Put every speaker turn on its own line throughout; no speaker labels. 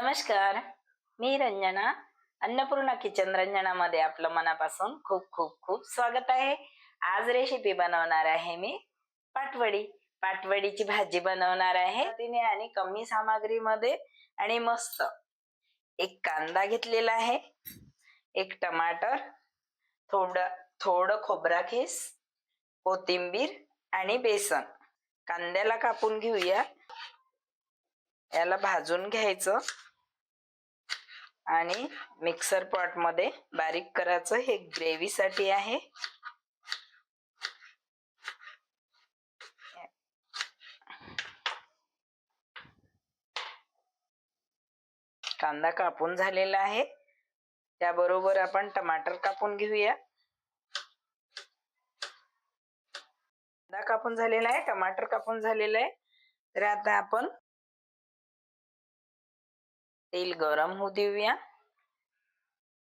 नमस्कार. मी रंजना अन्नपूर्णा किचन रंजनामध्ये आपलं मनापासून खूप खूप खूप स्वागत आहे. आज रेसिपी बनवणार आहे मी पाटवडी. पाटवडीची भाजी बनवणार आहे. तिने आणि कमी सामग्रीमध्ये आणि मस्त एक कांदा घेतलेला आहे एक टमाटर थोडं थोडं खोबरा खीस कोथिंबीर आणि बेसन. कांद्याला कापून घेऊया. याला भाजून घ्यायचं. आणि मिक्सर पॉटमध्ये बारीक करायचं. हे ग्रेव्ही साठी आहे. कांदा कापून झालेला आहे. त्याबरोबर आपण टमाटर कापून घेऊया. कांदा कापून झालेला आहे टमाटर कापून झालेला आहे. तर आता आपण तेल गरम होऊ देऊया.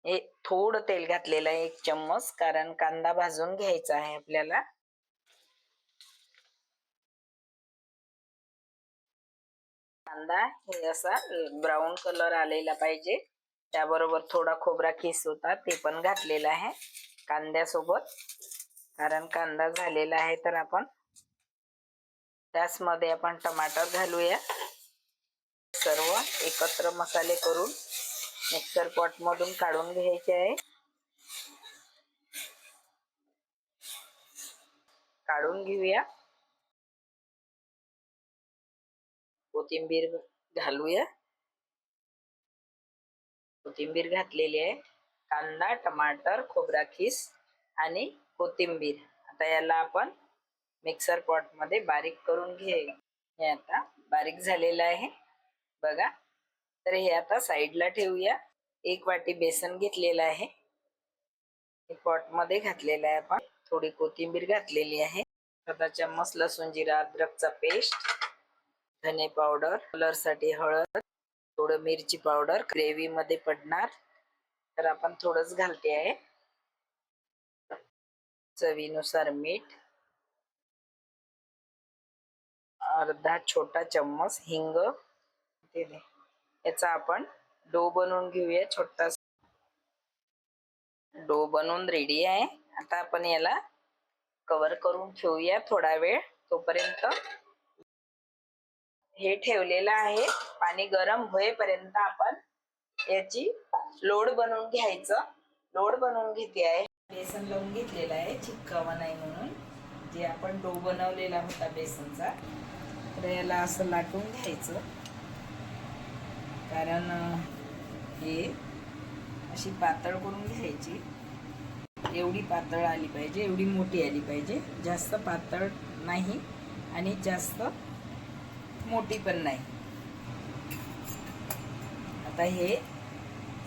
हे थोडं तेल घातलेलं आहे एक चम्मच कारण कांदा भाजून घ्यायचा आहे आपल्याला. कांदा हे असा ब्राऊन कलर आलेला पाहिजे. त्याबरोबर थोडा खोबरा खिस होता ते पण घातलेला आहे कांद्यासोबत. कारण कांदा झालेला आहे तर आपण त्याचमध्ये आपण टमाटर घालूया. सर्व एकत्र मसाले करून मिक्सर पॉट मधून काढून घ्यायचे आहे. काढून घेऊया. कोथिंबीर घालूया. कोथिंबीर घातलेली आहे. कांदा टमाटर खोबरा खीस आणि कोथिंबीर. आता याला आपण मिक्सर पॉटमध्ये बारीक करून घे हे आता बारीक झालेलं आहे. बघा. तर हे आता साईडला ठेवूया. एक वाटी बेसन घेतलेलं आहे. पॉटमध्ये घातलेलं आहे आपण. थोडी कोथिंबीर घातलेली आहे. अर्धा चम्मच लसूण जिरा अद्रकचा पेस्ट धने पावडर कलरसाठी हळद थोडं मिरची पावडर ग्रेव्ही मध्ये पडणार. तर आपण थोडंच घालते आहे. चवीनुसार मीठ. अर्धा छोटा चम्मच हिंग. याचा आपण डो बनवून घेऊया छोटा डो बनवून रेडी आहे. आता आपण याला कव्हर करून ठेवूया थोडा वेळ. तोपर्यंत हे ठेवलेलं आहे. पाणी गरम होईपर्यंत आपण याची लोड बनवून घ्यायचं. लोड बनवून घेते आहे. बेसन लावून घेतलेलं आहे. चिपकावा नाही म्हणून. जे आपण डो बनवलेला होता बेसनचा तर याला असं लाटून घ्यायचं. कारण हे अशी पातळ करून घ्यायची. एवढी पातळ आली पाहिजे एवढी मोठी आली पाहिजे. जास्त पातळ नाही आणि जास्त मोठी पण नाही. आता हे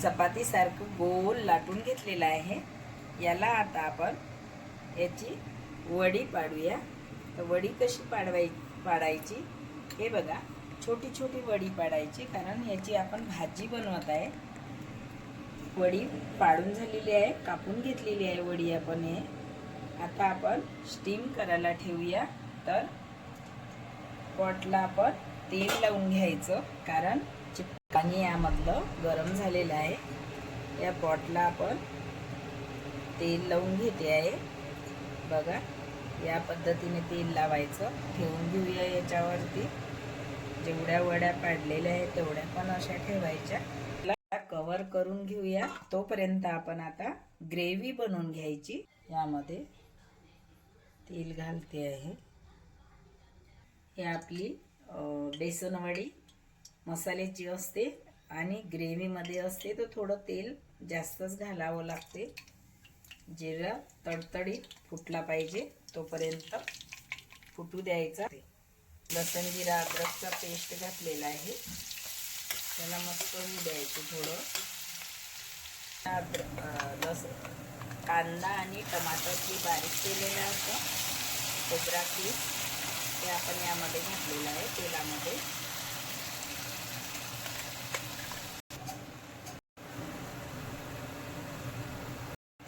चपातीसारखं गोल लाटून घेतलेलं आहे. याला आता आपण याची वडी पाडूया. तर वडी कशी पाडवाय पाडायची हे बघा. छोटी छोटी वडी पाडायची कारण याची आपण भाजी बनवत आहे. वडी पाडून झालेली आहे कापून घेतलेली आहे वडी आपण हे. आता आपण स्टीम करायला ठेवूया. तर पॉटला आपण तेल लावून घ्यायचं कारण पाणी यामधलं गरम झालेलं आहे. या पॉटला आपण तेल लावून घेते आहे. बघा या पद्धतीने तेल लावायचं. ठेवून घेऊया याच्यावरती. जेवढ्या वड्या पाडलेल्या आहेत तेवढ्या पण अशा ठेवायच्या. कवर करून घेऊया. तोपर्यंत आपण आता ग्रेव्ही बनवून घ्यायची. यामध्ये तेल घालते आहे. हे आपली बेसनवडी मसाल्याची असते आणि ग्रेव्हीमध्ये असते तर थोडं तेल जास्तच घालावं लागते. जिरा तडतडीत फुटला पाहिजे तोपर्यंत फुटू द्यायचा. लसण जिरा अद्रकचा पेस्ट घातलेला आहे. त्याला मस्त होऊ द्यायचं थोडं. लस कांदा आणि टमाटरची बारीक केलेलं असं खोबरा पीस ते आपण यामध्ये घातलेलं आहे तेलामध्ये.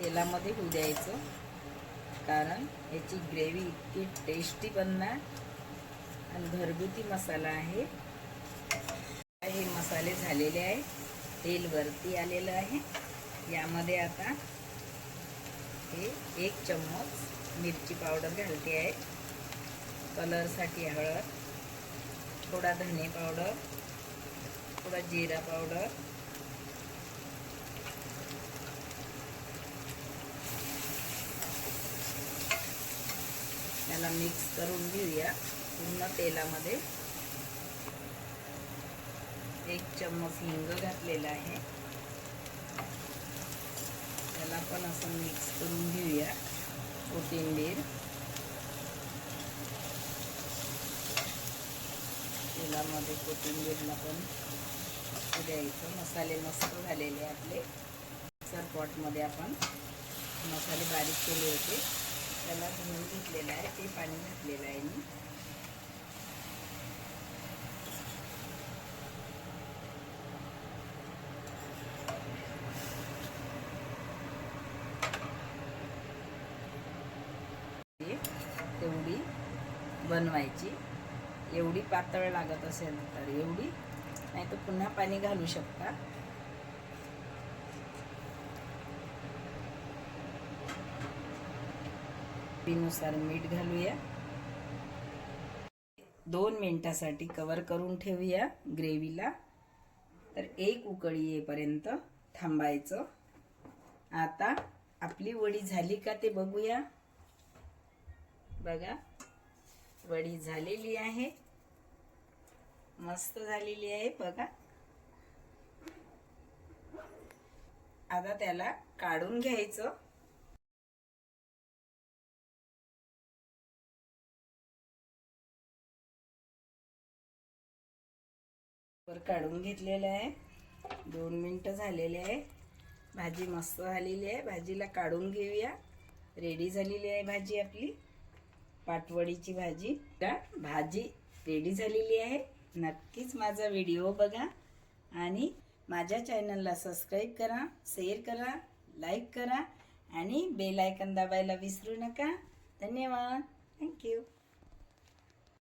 तेलामध्ये होऊ द्यायचं कारण याची ग्रेव्ही इतकी टेस्टी बनणार. आणि घरगुती मसाला आहे. हे मसाले झालेले आहे तेल वरती आलेलं आहे. यामध्ये आता हे एक चम्मच मिरची पावडर घालते आहे. कलरसाठी हळद थोडा धने पावडर थोडा जिरा पावडर. त्याला मिक्स करून घेऊया. पूर्ण तेलामध्ये एक चम्मच हिंग घातलेला आहे. त्याला पण असं मिक्स करून घेऊया कोथिंबीर. तेलामध्ये कोथिंबीरला पण द्यायचं. मसाले मस्त झालेले आपले. मिक्सर पॉटमध्ये आपण मसाले बारीक केले होते. त्याला धुवून घेतलेलं आहे. ते पाणी घातलेलं आहे मी. बनवायची. एवढी पातळ लागत असेल तर एवढी नाही तर पुन्हा पाणी घालू शकता. नुसार मीठ घालूया. दोन मिनिटासाठी कवर करून ठेवूया ग्रेव्हीला. तर एक उकळी येईपर्यंत थांबायचं. आता आपली वडी झाली का ते बघूया. बघा. वडी झालेली आहे. मस्त झालेली आहे बघा. आता त्याला काढून घ्यायचं. वर काढून घेतलेलं आहे. दोन मिनटं झालेले आहे. भाजी मस्त झालेली आहे. भाजीला काढून घेऊया. रेडी झालेली आहे भाजी आपली. पाटवडीची भाजी. का भाजी रेडी झालेली आहे. नक्कीच माझा व्हिडिओ बघा. आणि माझ्या चॅनलला सबस्क्राईब करा शेअर करा लाईक करा. आणि बेल आयकन दाबायला विसरू नका. धन्यवाद. थँक्यू